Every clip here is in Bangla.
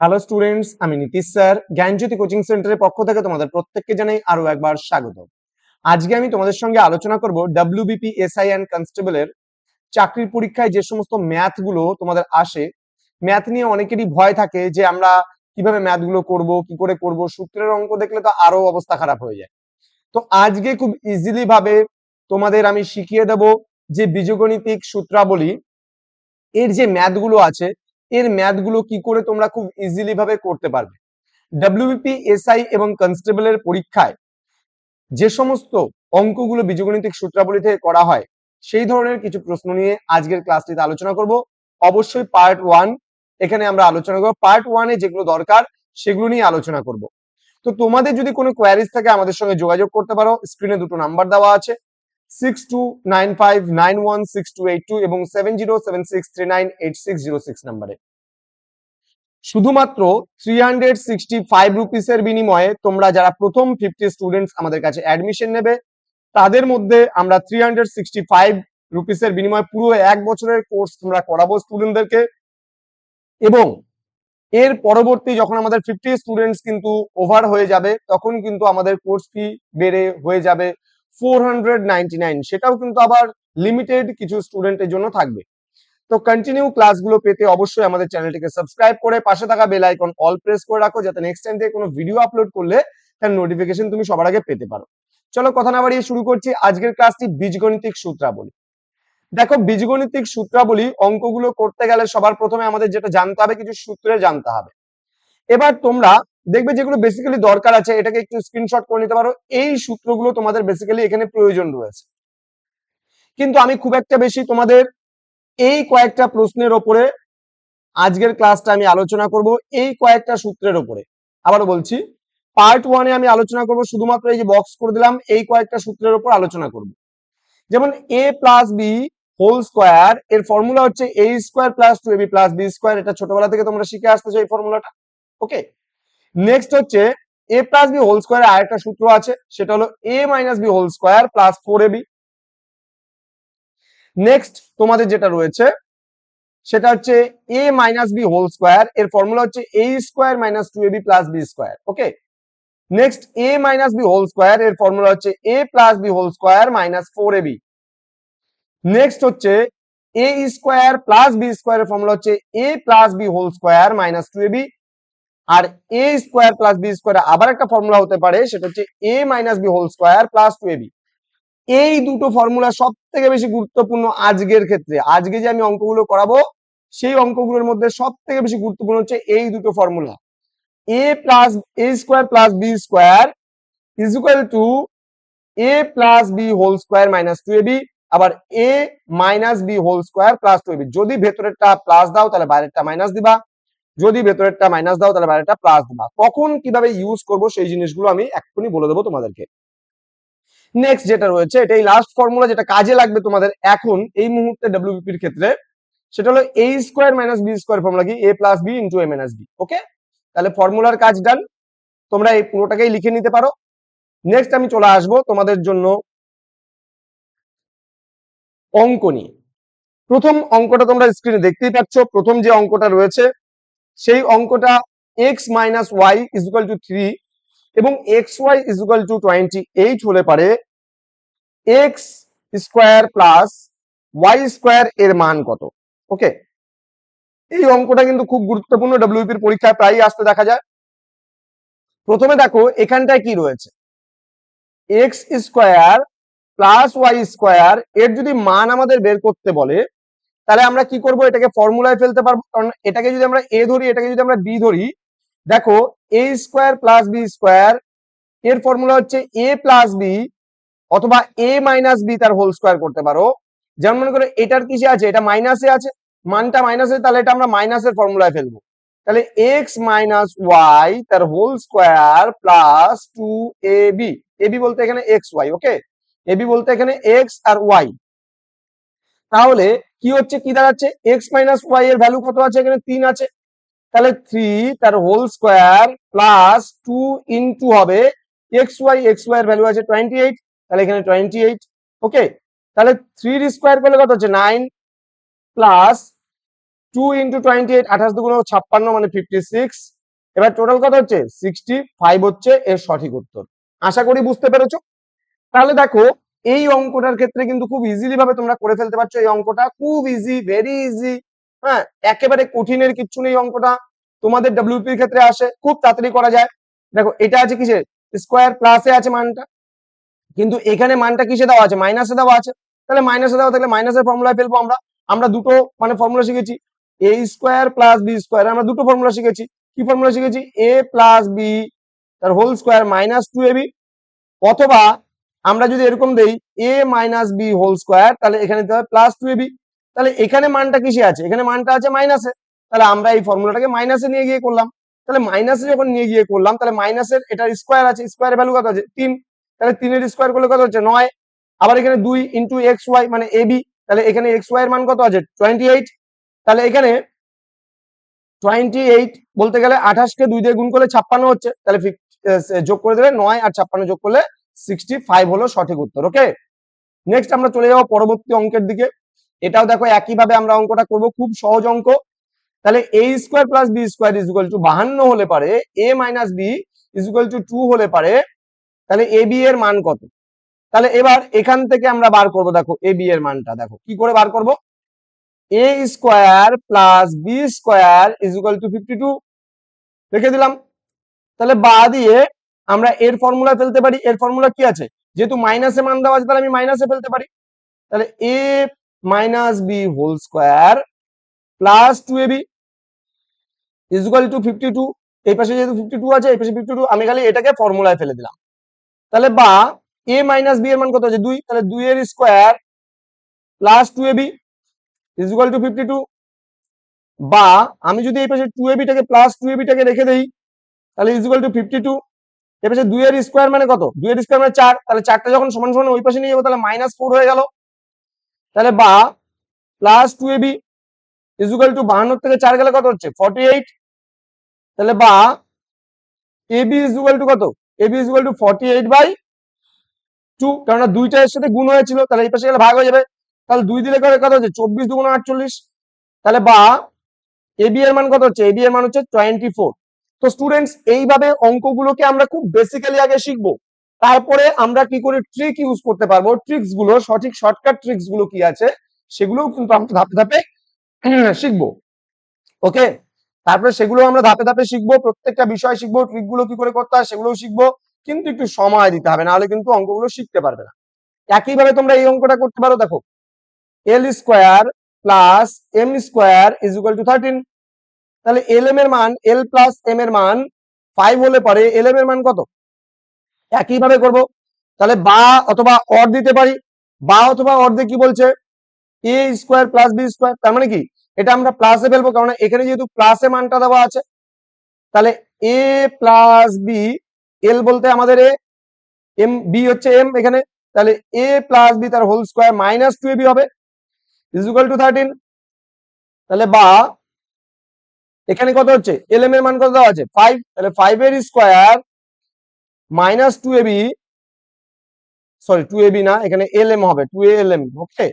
হ্যালো স্টুডেন্টস আমি নীতিশ স্যার, জ্ঞানজ্যোতি কোচিং সেন্টারের পক্ষ থেকে তোমাদের প্রত্যেককে জানাই আরও একবার স্বাগত। আজকে আমি তোমাদের সঙ্গে আলোচনা করব ডাব্লিউবিপি এসআই অ্যান্ড কনস্টেবলের চাকরির পরীক্ষায় যে সমস্ত ম্যাথগুলো তোমাদের আসে ম্যাথ নিয়ে অনেকেরই ভয় থাকে যে আমরা কীভাবে ম্যাথগুলো করব, কি করে করব, সূত্রের অঙ্ক দেখলে তো আরও অবস্থা খারাপ হয়ে যায়। তো আজকে খুব ইজিলি ভাবে তোমাদের আমি শিখিয়ে দেব যে বীজগণিতিক সূত্রাবলী, এর যে ম্যাথগুলো আছে এর ম্যাথগুলো কি করে তোমরা খুব ইজিলি ভাবে করতে পারবে? ডাব্লিউবিপি এসআই এবং কনস্টেবলের পরীক্ষায় যে সমস্ত অঙ্কগুলো বীজগণিতিক সূত্রাবলী থেকে করা হয়, সেই ধরনের কিছু প্রশ্ন নিয়ে আজকের ক্লাসটিতে আলোচনা করব। অবশ্যই পার্ট ওয়ান এখানে আমরা আলোচনা করব। পার্ট ওয়ানে যেগুলো দরকার, সেগুলো নিয়ে আলোচনা করব। তো তোমাদের যদি কোনো কোয়ারিজ থাকে আমাদের সঙ্গে যোগাযোগ করতে পারো। স্ক্রিনে দুটো নাম্বার দেওয়া আছে। Six two nine five nine one six two eight two এবং seven zero seven six three nine eight six zero six নাম্বারে শুধুমাত্র থ্রি হান্ড্রেড সিক্সটি ফাইভ রুপিসের বিনিময়ে তোমরা যারা প্রথম ফিফটি স্টুডেন্টস আমাদের কাছে অ্যাডমিশন নেবে, তাদের মধ্যে আমরা থ্রি হান্ড্রেড সিক্সটি ফাইভ রুপিসের বিনিময়ে পুরো এক বছরের কোর্স তোমরা করাবো স্টুডেন্টদেরকে এবং এর পরবর্তী যখন আমাদের ফিফটি স্টুডেন্টস কিন্তু ওভার হয়ে যাবে, তখন কিন্তু আমাদের কোর্স ফি বেড়ে হয়ে যাবে। ফোর হান্ড্রেড নাইনটি নাইন সেটাও কিন্তু আবার লিমিটেড কিছু স্টুডেন্টের জন্য থাকবে। তো কন্টিনিউ ক্লাসগুলো পেতে অবশ্যই আমাদের চ্যানেলটিকে সাবস্ক্রাইব করে পাশে থাকা বেল আইকন অল প্রেস করে রাখো, যাতে নেক্সট টাইম থেকে কোনো ভিডিও আপলোড করলে তার নোটিফিকেশন তুমি সবার আগে পেতে পারো। চলো কথা না বাড়িয়ে শুরু করছি আজকের ক্লাসটি বীজগণিতিক সূত্রাবলী। দেখো বীজগণিতিক সূত্রাবলী অঙ্কগুলো করতে গেলে সবার প্রথমে আমাদের যেটা জানতে হবে, কিছু সূত্রে জানতে হবে। এবার তোমরা দেখবে যেগুলো বেসিক্যালি দরকার আছে, এটাকে একটু স্ক্রিনশট করে নিতে পারো। এই সূত্রগুলো তোমাদের বেসিক্যালি এখানে প্রয়োজন রয়েছে। কিন্তু আমি খুব একটা বেশি তোমাদের এই কয়েকটা প্রশ্নের ওপরে আজকের ক্লাসটা আমি আলোচনা করব, এই কয়েকটা সূত্রের ওপরে। আবারও বলছি পার্ট ওয়ানে আমি আলোচনা করব, শুধুমাত্র এই যে বক্স করে দিলাম, এই কয়েকটা সূত্রের ওপর আলোচনা করব। যেমন A plus B whole square এর ফর্মুলা হচ্ছে A square plus two AB plus B square এটা ছোটবেলা থেকে তোমরা শিখে আসতেছো এই ফর্মুলাটা ওকে নেক্সট হচ্ছে A plus B whole square আরেকটা সূত্র আছে, সেটা হলো A minus B whole square plus four A B next তোমাদের যেটা রয়েছে, সেটা হচ্ছে A minus B whole square এর ফর্মুলা হচ্ছে A square minus two A B plus B square okay next A minus B whole square এর ফর্মুলা হচ্ছে A plus B whole square minus four A B next হচ্ছে A square plus B square এর ফর্মুলা হচ্ছে A plus B whole square minus two AB R A square plus B square আবার একটা ফর্মুলা হতে পারে, সেটা হচ্ছে A minus B whole square plus two AB এই দুটো ফর্মুলা সব থেকে বেশি গুরুত্বপূর্ণ আজকের ক্ষেত্রে। আজকে যে আমি অঙ্কগুলো করাবো, সেই অঙ্কগুলোর মধ্যে সব থেকে বেশি গুরুত্বপূর্ণ হচ্ছে এই দুটো formula A plus A square plus B square is equal to A plus B whole square minus two AB আবার A minus B whole square plus two AB যদি ভেতরেরটা প্লাস দাও, তাহলে বাইরেরটা মাইনাস দিবা। যদি ভেতরেরটা মাইনাস দাও, তাহলে বাইরেটা প্লাস দিবা। কখন কীভাবে ইউজ করব সেই জিনিসগুলো আমি এক্ষুনি বলে দেবো তোমাদেরকে। নেক্সট যেটা রয়েছে, এটা এই লাস্ট ফর্মুলা যেটা কাজে লাগবে তোমাদের এখন, এই মুহূর্তে ডাব্লিউবিপির ক্ষেত্রে, সেটা হলো A square minus B square formula কি? A plus B into A minus B okay তাহলে ফর্মুলার কাজ ডান তোমরা এই পুরোটাকেই লিখে নিতে পারো। নেক্সট আমি চলে আসব তোমাদের জন্য অঙ্ক নিয়ে। প্রথম অঙ্কটা তোমরা স্ক্রিনে দেখতেই পাচ্ছ। প্রথম যে অঙ্কটা রয়েছে সেই অঙ্কটা X minus Y is equal to three এবং X Y is equal to twenty eight হলে পারে X square plus Y square এর মান কত? ওকে এই অঙ্কটা কিন্তু খুব গুরুত্বপূর্ণ ডাব্লিউপির পরীক্ষায় প্রায়ই আসতে দেখা যায়। প্রথমে দেখো, এখানটায় কি রয়েছে? X square plus Y square এর যদি মান আমাদের বের করতে বলে তাহলে আমরা কি করব? এটাকে ফর্মুলায় ফেলতে পারব। কারণ এটাকে যদি আমরা এ ধরি, এটাকে যদি আমরা বি ধরি, দেখো A square plus B square এর ফর্মুলা হচ্ছে এ প্লাস বি অথবা এ মাইনাস বি তার হোল স্কোয়ার করতে পারো। যেমন মনে করো, এটার কিসে আছে? এটা মাইনাসে আছে। মানটা মাইনাসে তাহলে এটা আমরা মাইনাসের ফর্মুলায় ফেলব। তাহলে এক্স মাইনাস ওয়াই তার whole square plus two A B A B বলতে এখানে X Y okay A B বলতে এখানে এক্স আর ওয়াই তাহলে কি হচ্ছে? কি দাঁড়াচ্ছে? এক্স মাইনাস ওয়াই এর ভ্যালু কত আছে এখানে? তিন আছে। তাহলে থ্রি তার whole square plus two into হবে এক্স ওয়াই এক্স ওয়াই এর ভ্যালু আছে টোয়েন্টি এইট তাহলে এখানে টোয়েন্টি এইট ওকে তাহলে থ্রির স্কোয়ার করলে কত হচ্ছে? Nine plus two into twenty eight আঠাশ দুগুণ ছাপ্পান্ন মানে ফিফটি সিক্স এবার টোটাল কত হচ্ছে? সিক্সটি ফাইভ হচ্ছে এর সঠিক উত্তর। আশা করি বুঝতে পেরেছ? তাহলে দেখো এই অঙ্কটার ক্ষেত্রে কিন্তু খুব ইজিলি ভাবে তোমরা করে ফেলতে পারছ এই অঙ্কটা। খুব ইজি ভেরি ইজি হ্যাঁ? একেবারে কঠিনের কিচ্ছু নেই অঙ্কটা। তোমাদের ডাব্লিউপি এর ক্ষেত্রে আসে, খুব তাড়াতাড়ি করা যায়। দেখো, এটা আছে কিসের? স্কোয়ার প্লাসে আছে মানটা। কিন্তু এখানে মানটা কিসে দেওয়া আছে? মাইনাসে দেওয়া আছে। তাহলে মাইনাসে দেওয়া থাকলে মাইনাসের ফর্মুলায় ফেলব আমরা। আমরা দুটো মানে ফর্মুলা শিখেছি। A square plus B square আমরা দুটো ফর্মুলা শিখেছি। কি ফর্মুলা শিখেছি? এ প্লাস বি তার whole square minus two A B অথবা আমরা যদি এরকম দেই A minus B whole square তাহলে এখানে দিতে হবে প্লাস টু বি তাহলে এখানে মানটা কিসে আছে? এখানে মানটা আছে মাইনাসে তাহলে আমরা এই ফর্মুলাটাকে মাইনাসে নিয়ে গিয়ে করলাম। তাহলে মাইনাসে যখন নিয়ে গিয়ে করলাম, তাহলে মাইনাসের এটার স্কোয়ার আছে। স্কোয়ারের ভ্যালু কত আছে? তিন। তাহলে তিনের স্কোয়ার করলে কত হচ্ছে? নয়। আবার এখানে দুই ইন্টু এক্স ওয়াই মানে এ বি তাহলে এখানে এক্স ওয়াই এর মান কত আছে? টোয়েন্টি এইট তাহলে এখানে টোয়েন্টি এইট বলতে গেলে আঠাশকে দুই দিয়ে গুণ করলে ছাপ্পান্ন হচ্ছে। তাহলে যোগ করে দেবে নয় আর ছাপ্পান্ন যোগ করলে সিক্সটি ফাইভ হলো সঠিক উত্তর ওকে নেক্সট আমরা চলে যাব পরবর্তী অঙ্কের দিকে। এটাও দেখো একইভাবে আমরা অঙ্কটা করব, খুব সহজ অঙ্ক। তাহলে A square plus B square is equal to বাহান্ন হলে পারে A minus B is equal to two হলে পারে, তাহলে এ বি এর মান কত? তাহলে এবার এখান থেকে আমরা বার করব, দেখো এ বি এর মানটা, দেখো কি করে বার করব? A square plus B square is equal to fifty two রেখে দিলাম। তাহলে বা দিয়ে আমরা এর ফর্মুলা ফেলতে পারি। এর ফর্মুলা কি আছে? যেহেতু মাইনাসে মান দেওয়া আছে, তাহলে আমি মাইনাসে ফেলতে পারি। তাহলে A minus B whole square plus two A B is equal to fifty two এই পাশে যেহেতু ফিফটি টু আছে, এই পাশে ফিফটি টু আমি খালি এটাকে ফর্মুলায় ফেলে দিলাম। তাহলে বা এ মাইনাস বি এর মান কত আছে? দুই। তাহলে দুই এর square plus two A B is equal to fifty two বা আমি যদি এই পাশে টু এ বিটাকে প্লাস টু এ বিটাকে রেখে দেই, তাহলে is equal to fifty two এ পাশে দুই এর স্কোয়ার মানে কত? দুই এর স্কোয়ার মানে চার। তাহলে চারটা যখন সমান সমান ওই পাশে নিয়ে যাব, তাহলে মাইনাস ফোর হয়ে গেল। তাহলে বা plus two A B is equal to বাহান্ন থেকে চার গেলে কত হচ্ছে? ফর্টি এইট তাহলে বা A B is equal to কত? A B is equal to forty eight by two কেননা দুইটা এর সাথে গুণ হয়েছিল, তাহলে এই পাশে গেলে ভাগ হয়ে যাবে। তাহলে দুই দিলে কত হচ্ছে? চব্বিশ দুগুণ আটচল্লিশ। তাহলে বা এ বি এর মান কত হচ্ছে? এ বি এর মান হচ্ছে টোয়েন্টি ফোর তো স্টুডেন্টস এইভাবে অঙ্কগুলোকে আমরা খুব বেসিক্যালি আগে শিখব। তারপরে আমরা কি করে ট্রিক ইউজ করতে পারব ট্রিক্সগুলো, সঠিক শর্টকাট ট্রিক্সগুলো কি আছে, সেগুলোও কিন্তু আমরা ধাপে ধাপে শিখব। ওকে তারপরে সেগুলো আমরা ধাপে ধাপে শিখব, প্রত্যেকটা বিষয় শিখব ট্রিকগুলো কি করে করতে হয় সেগুলোও শিখব, কিন্তু একটু সময় দিতে হবে, নাহলে কিন্তু অঙ্কগুলো শিখতে পারবে না। একইভাবে তোমরা এই অঙ্কটা করতে পারো, দেখো। L square plus M square is equal to thirteen তাহলে এল এম এর মান এল প্লাস এম এর মান ফাইভ হলে পরে এল এম এর মান কত? একইভাবে করব। তাহলে বা অথবা অর দিতে পারি। বা অথবা অর দিয়ে কি বলছে? A square plus B square তার মানে কি? এটা আমরা প্লাসে ফেলব, কারণ এখানে যেহেতু প্লাসে মানটা দেওয়া আছে। তাহলে এ প্লাস বি এল বলতে আমাদের এ এম বি হচ্ছে এম এখানে। তাহলে এ প্লাস বি তার whole square minus two A B হবে। ইজ ইকুয়াল টু থার্টিন তাহলে বা এখানে কত হচ্ছে? এল এম এর মান কত দেওয়া আছে? ফাইভ তাহলে ফাইভ এর square minus two A B sorry two A B না, এখানে এল এম হবে টু এল এম ওকে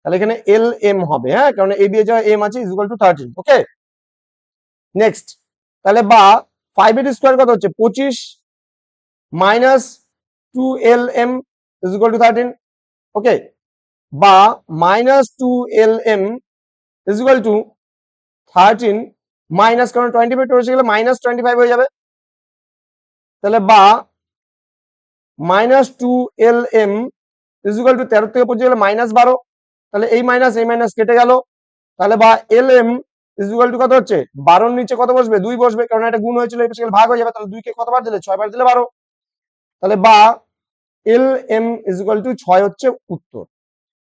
তাহলে এখানে এল এম হবে হ্যাঁ? কারণ এ বি এর এম আছে is equal to thirteen okay next তাহলে বা ফাইভ এর স্কোয়ার কত হচ্ছে? পঁচিশ minus two L M is equal to thirteen okay বা minus two L M is equal to thirteen minus কারণ টোয়েন্টি ফাইভ টু গেলে মাইনাস টোয়েন্টি ফাইভ হয়ে যাবে। তাহলে বা minus two L M is equal to তেরো থেকে পঁচিশ গেলে মাইনাস বারো। তাহলে এই মাইনাস এই মাইনাস কেটে গেল। তাহলে বা L M is equal to কত হচ্ছে? বারোর নিচে কত বসবে? দুই বসবে কারণ একটা গুণ হয়েছিল, এই গেলে ভাগ হয়ে যাবে, তাহলে দুইকে কতবার দিলে? ছয় বার দিলে বারো। তাহলে বা L M is equal to ছয় হচ্ছে উত্তর।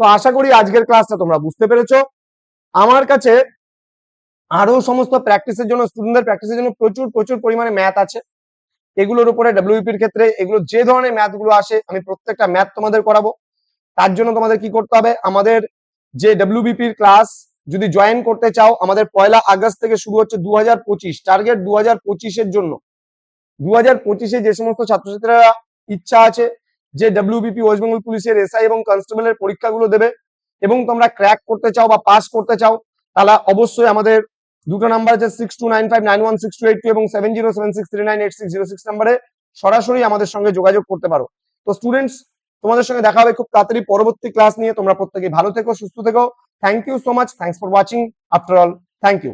তো আশা করি আজকের ক্লাসটা তোমরা বুঝতে পেরেছ। আমার কাছে আরও সমস্ত প্র্যাকটিসের জন্য স্টুডেন্টদের প্র্যাকটিসের জন্য প্রচুর প্রচুর পরিমাণে ম্যাথ আছে। এগুলোর উপরে ডাব্লিউপির ক্ষেত্রে এগুলো যে ধরনের ম্যাথগুলো আসে, আমি প্রত্যেকটা ম্যাথ তোমাদের করাবো। তার জন্য তোমাদের কি করতে হবে? আমাদের যে ডাব্লিউবিপির ক্লাস যদি জয়েন করতে চাও, আমাদের পয়লা আগস্ট থেকে শুরু হচ্ছে দু টার্গেট দু হাজার জন্য। দু হাজার পঁচিশে যে সমস্ত ছাত্রছাত্রীরা ইচ্ছা আছে, যে ডাব্লিউবিপি ওয়েস্ট বেঙ্গল পুলিশের এসআই এবং কনস্টেবলের পরীক্ষাগুলো দেবে, এবং তোমরা ক্র্যাক করতে চাও বা পাস করতে চাও, তাহলে অবশ্যই আমাদের দুটো নাম্বার আছে six two nine five nine one six two eight এবং seven zero seven six three nine zero six নাম্বারে সরাসরি আমাদের সঙ্গে যোগাযোগ করতে পারো। তো স্টুডেন্টস তোমাদের সঙ্গে দেখা হবে খুব তাড়াতাড়ি পরবর্তী ক্লাস নিয়ে। তোমরা প্রত্যেকে ভালো থেকো, সুস্থ থেকো। Thank you so much thanks for watching after all thank you